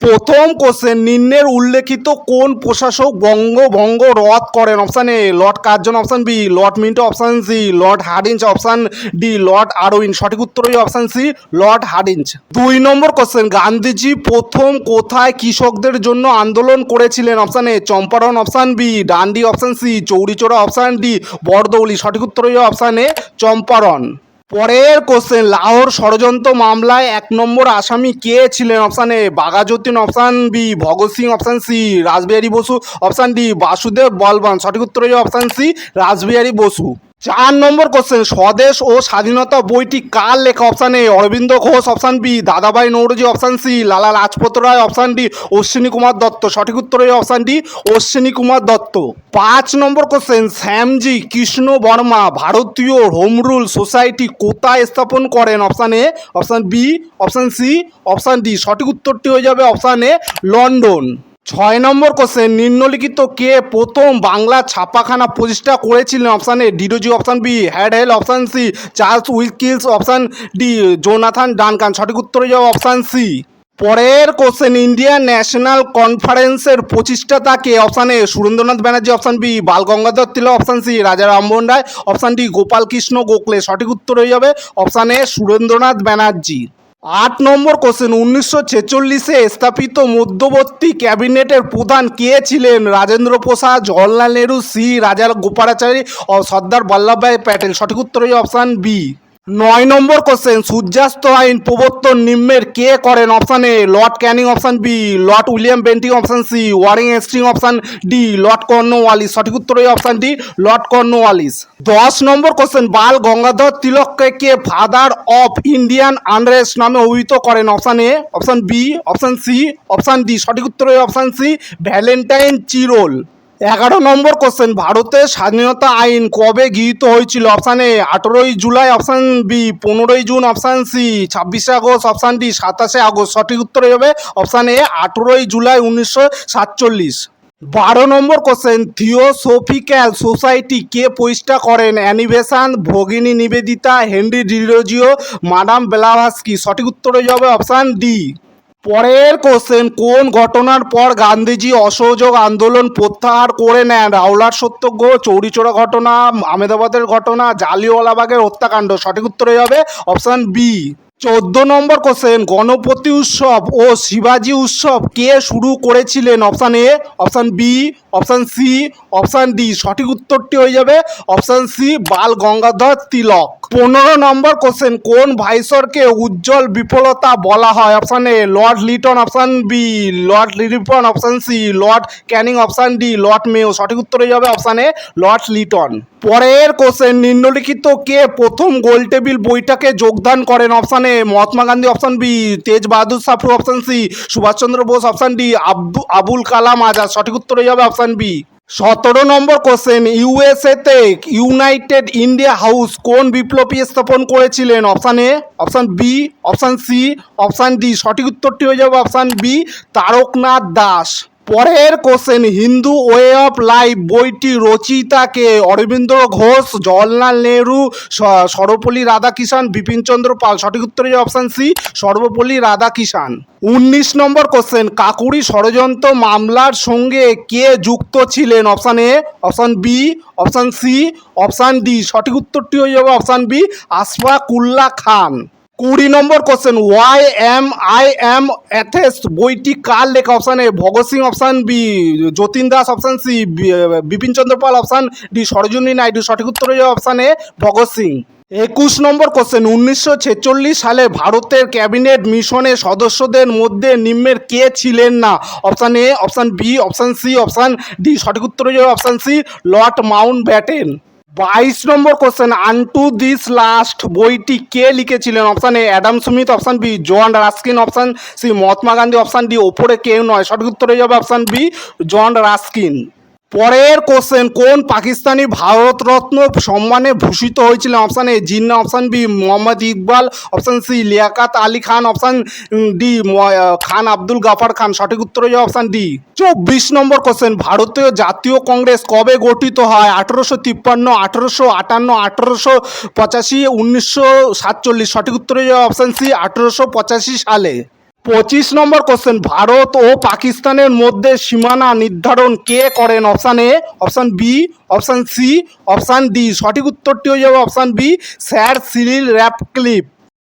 প্রথম কোশ্চেন নিম্নের উল্লেখিত কোন প্রশাসক বঙ্গভঙ্গ রদ করেন? Option A Lord Curzon option B Lord Minto option C Lord Hardinge option D Lord Irwin সঠিক উত্তর হয়ে অপশান সি লর্ড হার্ডিঞ্জ দুই নম্বর কোশ্চেন গান্ধীজি প্রথম কোথায় কৃষকদের জন্য আন্দোলন করেছিলেন? Option A Champaran option B Dandi option C Chauri Chaura option D Bardoli. সঠিক উত্তর হয়ে অপশান এ চম্পারণ। পরের কোশ্চেন লাহোর ষড়যন্ত্র মামলায় এক নম্বর আসামি কে ছিলেন? Option A বাগাজউদ্দিন option B Bhagat Singh option C Rashbehari Bose option D Basudev Balwan. সঠিক উত্তর হয়ে অপশান সি রাসবিহারী বসু। চার নম্বর কোশ্চেন স্বদেশ ও স্বাধীনতা বইটি কার লেখা? Option A Aurobindo Ghosh option B Dadabhai Naoroji option C Lala Lajpat Rai option D Ashwini Kumar Dutta. সঠিক উত্তর হয়ে অপশান ডি অশ্বিনী কুমার দত্ত। পাঁচ নম্বর কোশ্চেন শ্যামজি, কৃষ্ণ বর্মা, ভারতীয় হোম রুল সোসাইটি কোথায় স্থাপন করেন? Option A option B option C option D সঠিক উত্তরটি হয়ে যাবে অপশান এ লন্ডন। ছয় নম্বর কোশ্চেন নিম্নলিখিত কে প্রথম বাংলা ছাপাখানা প্রতিষ্ঠা করেছিলেন? অপশান এ ডিডোজি অপশান বি হ্যাড হেল option C Charles Wilkins option D Jonathan Duncan সঠিক উত্তর যাবে অপশান সি পরের কোশ্চেন ইন্ডিয়ান ন্যাশনাল কনফারেন্সের প্রতিষ্ঠাতাকে option A Surendranath Banerjee option B Bal Gangadhar Tilak option C Raja Rammohan Roy option D Gopal Krishna Gokhale. সঠিক উত্তর হয়ে যাবে option A Surendranath Banerjee. আট নম্বর কোশ্চেন, উনিশশো ছেচল্লিশে স্থাপিত মধ্যবর্তী ক্যাবিনেটের প্রধান কে ছিলেন? রাজেন্দ্র প্রসাদ জওয়াহরলাল নেহরু, সি রাজা গোপালাচারী ও সর্দার বল্লভভাই প্যাটেল। সঠিক উত্তর হয়ে অপশান বি। নয় নম্বর কোশ্চেন সূর্যাস্ত আইন প্রবর্তন নিম্নের কে করেন option A Lord Canning option B Lord William Bentinck option C Warren string option D Lord Cornwallis সঠিক উত্তর হয়ে অপশান ডি লর্ড কর্নওয়ালিস দশ নম্বর কোশ্চেন বাল গঙ্গাধর তিলককে কে ফাদার অফ ইন্ডিয়ান আনরেস্ট নামে অভিহিত করেন? Option A option B option C option D সঠিক উত্তর হয়ে অপশান সি ভ্যালেন্টাইন চিরোল এগারো নম্বর কোশ্চেন ভারতের স্বাধীনতা আইন কবে গৃহীত হয়েছিল? অপশান এ আঠেরোই জুলাই অপশান বি পনেরোই জুন অপশান সি ছাব্বিশে আগস্ট অপশান ডি সাতাশে আগস্ট। সঠিক উত্তর হবে অপশান এ আঠেরোই জুলাই, উনিশশো সাতচল্লিশ। বারো নম্বর কোশ্চেন থিওসোফিক্যাল সোসাইটি কে প্রতিষ্ঠা করেন? Annie Besant Bhagini Nivedita, Henry Derozio madam Blavatsky. সঠিক উত্তর হয়ে যাবে অপশান ডি পরের কোশ্চেন কোন ঘটনার পর গান্ধীজি অসহযোগ আন্দোলন প্রত্যাহার করে নেন? রাওলার সত্যগ্রহ চৌরিচোরা ঘটনা আমেদাবাদের ঘটনা জালিওয়ালাবাগের হত্যাকাণ্ড? সঠিক উত্তর হয়ে যাবে অপশান বি চোদ্দ নম্বর কোশ্চেন গণপতি উৎসব ও শিবাজি উৎসব কে শুরু করেছিলেন? Option A option B option C option D, সঠিক উত্তরটি হয়ে যাবে অপশান সি, বাল গঙ্গাধর তিলক। পনেরো নম্বর কোশ্চেন কোন ভাইসরকে উজ্জ্বল বিফলতা বলা হয়? Option A, Lord Lytton, option B, Lord Ripon option C, Lord Canning, option D, Lord Mayo সঠিক উত্তর হয়ে যাবে অপশান এ, লর্ড লিটন। পরের কোশ্চেন নিম্নলিখিত কে প্রথম গোল টেবিল বইটাকে যোগদান করেন? Option A, Mahatma Gandhi, option B, Tej Bahadur Sapru option C, Subhas Chandra Bose, option D, Abdu Abul Kalam Azad. সঠিক উত্তর হয়ে যাবে অপশান বি। সতেরো নম্বর কোশ্চেন ইউএসএতে ইউনাইটেড ইন্ডিয়া হাউস কোন বিপ্লবী স্থাপন করেছিলেন? Option A option B option C option D সঠিক উত্তরটি হয়ে যাবে অপশান বি তারকনাথ দাস। পরের question, Hindu way of life বইটি রচয়িতাকে অরবিন্দ ঘোষ, জওয়াহরলাল নেহরু সর্বপল্লী রাধাকিষাণ বিপিনচন্দ্র পাল, সঠিক উত্তর হয়ে অপশান সি সর্বপল্লী রাধাকিষাণ। উনিশ নম্বর কোশ্চেন, কাকুরি ষড়যন্ত্র মামলার সঙ্গে কে যুক্ত ছিলেন? Option A option B option C option D সঠিক উত্তরটি হয়ে যাবে অপশান বি আশফাকুল্লাহ খান। কুড়ি number question why am I am atheist বইটি কার লেখা? Option A Bhagat Singh option B Jatin Das option C Bipin Chandra Pal option D Sarojini Naidu. সঠিক উত্তর অপশান এ ভগৎ সিং। একুশ নম্বর কোশ্চেন উনিশশো ছেচল্লিশ সালে ভারতের ক্যাবিনেট মিশনের সদস্যদের মধ্যে নিম্নের কে ছিলেন না? Option A option B option C option D সঠিক উত্তর option C Lord Mountbatten বাইশ নম্বর কোশ্চেন আনটু দিস লাস্ট বইটি কে লিখেছিলেন? Option A Adam Smith option B John Ruskin option C Mahatma Gandhi option D ওপরে কেউ নয়। সঠিক উত্তর হয়ে যাবে অপশান বি জন রাস্কিন পরের কোশ্চেন কোন পাকিস্তানি ভারতরত্ন সম্মানে ভূষিত হয়েছিলেন? Option A Jinnah option B Mohammad Iqbal option C Liaquat Ali Khan option D Khan Abdul Ghaffar Khan. সঠিক উত্তর হয়ে অপশান ডি চব্বিশ নম্বর কোশ্চেন ভারতীয় জাতীয় কংগ্রেস কবে গঠিত হয়? আঠেরোশো তিপ্পান্ন, আঠেরোশো আটান্ন, আঠেরোশো পঁচাশি, উনিশশো সাতচল্লিশ। সঠিক উত্তর হয়ে যাবে অপশান সি আঠেরোশো পঁচাশি সালে। পঁচিশ নম্বর কোশ্চেন ভারত ও পাকিস্তানের মধ্যে সীমানা নির্ধারণ কে করেন? Option A option B option C option D সঠিক উত্তরটি হয়ে যাবে option B sir Cyril Radcliffe.